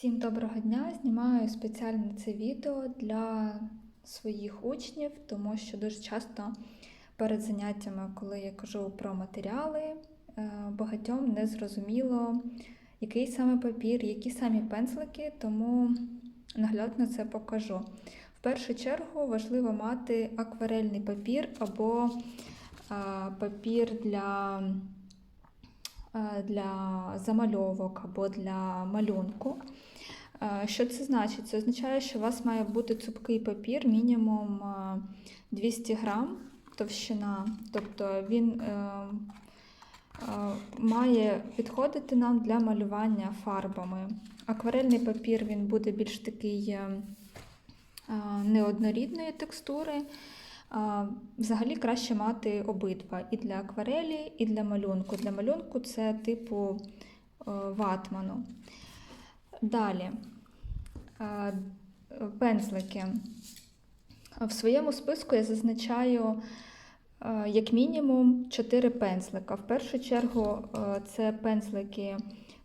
Всім доброго дня! Знімаю спеціальне це відео для своїх учнів, тому що дуже часто перед заняттями, коли я кажу про матеріали, е, багатьом не зрозуміло, який саме папір, які самі пензлики, тому наглядно це покажу. В першу чергу важливо мати акварельний папір або е, папір для для замальовок або для малюнку. Е, Що це значить? Це означає, що у вас має бути цупкий папір, мінімум е, 200 грам товщина. Тобто він е, е, має підходити нам для малювання фарбами. Акварельний папір він буде більш такий е, е, неоднорідної текстури. Взагалі краще мати обидва і для акварелі, і для малюнку. Для малюнку це типу е, ватману. Далі е, пензлики. В своєму списку я зазначаю е, як мінімум 4 пензлика. В першу чергу це пензлики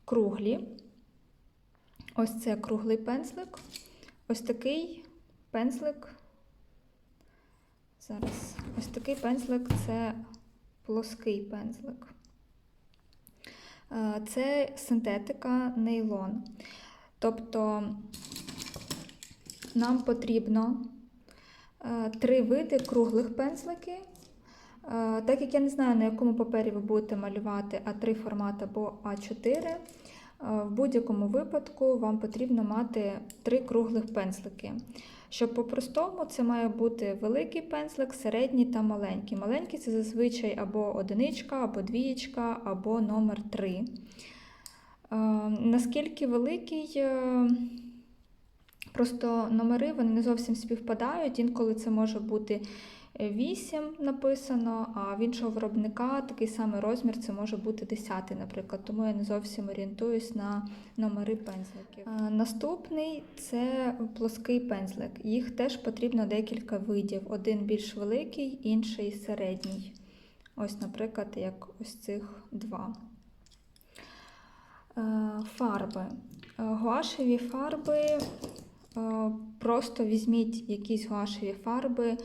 круглі. Ось це круглий пензлик. Ось такий пензлик. Зараз ось такий пензлик це плоский пензлик. Е, Це синтетика нейлон. Тобто нам потрібно е, три види круглих пензлики. Е, Так як я не знаю, на якому папері ви будете малювати А3 формат або А4, е, в будь-якому випадку вам потрібно мати три круглих пензлики. Щоб по-простому, це має бути великий пензлик, середній та маленький. Маленький це зазвичай або одиничка, або двієчка, або номер 3. Е, наскільки великий, е, просто номери вони не зовсім співпадають. Інколи це може бути 8 написано, а в іншого виробника такий самий розмір це може бути 10, наприклад. Тому я не зовсім орієнтуюсь на номери пензликів. Е, Наступний це плоский пензлик. Їх теж потрібно декілька видів. Один більш великий, інший середній. Ось, наприклад, як ось цих два. Е, Фарби. Е, Гуашеві фарби. Просто візьміть якісь гуашеві фарби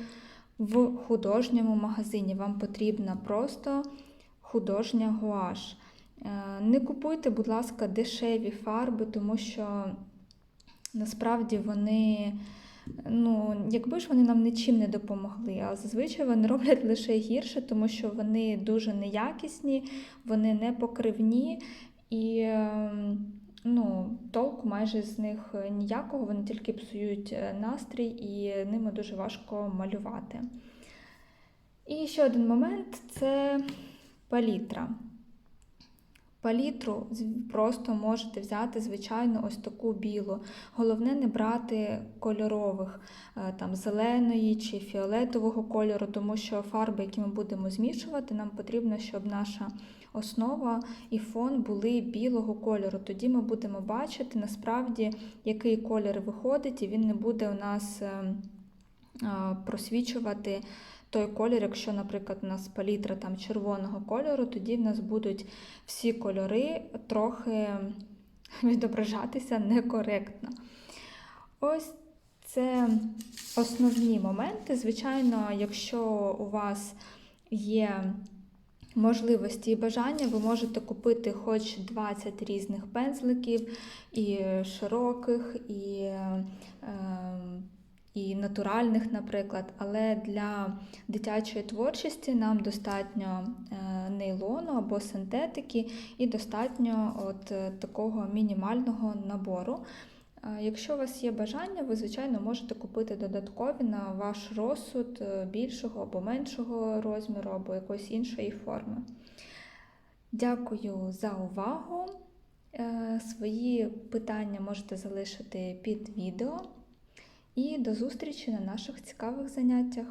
в художньому магазині. Вам потрібна просто художня гуаш. Е, Не купуйте, будь ласка, дешеві фарби, тому що насправді вони, ну, якби ж вони нам нічим не допомогли, а зазвичай вони роблять лише гірше, тому що вони дуже неякісні, вони не покривні і ем, ну, толку майже з них ніякого, вони тільки псують е, настрій і ними дуже важко малювати. І ще один момент це палітра. Палітру просто можете взяти, звичайно, ось таку білу. Головне не брати кольорових, е, там зеленої чи фіолетового кольору, тому що фарби, які ми будемо змішувати, нам потрібно, щоб наша основа і фон були білого кольору. Тоді ми будемо бачити насправді, який колір виходить, і він не буде у нас е, е, просвічувати той колір, якщо, наприклад, у нас палітра там червоного кольору, тоді в нас будуть всі кольори трохи відображатися некоректно. Ось це основні моменти. Звичайно, якщо у вас є можливості і бажання, ви можете купити хоч 20 різних пензликів, і широких, і, е, і натуральних, наприклад. Але для дитячої творчості нам достатньо е, нейлону або синтетики, і достатньо от е, такого мінімального набору. Е, Якщо у вас є бажання, ви, звичайно, можете купити додаткові на ваш розсуд більшого або меншого розміру, або якоїсь іншої форми. Дякую за увагу. Свої питання можете залишити під відео. І до зустрічі на наших цікавих заняттях.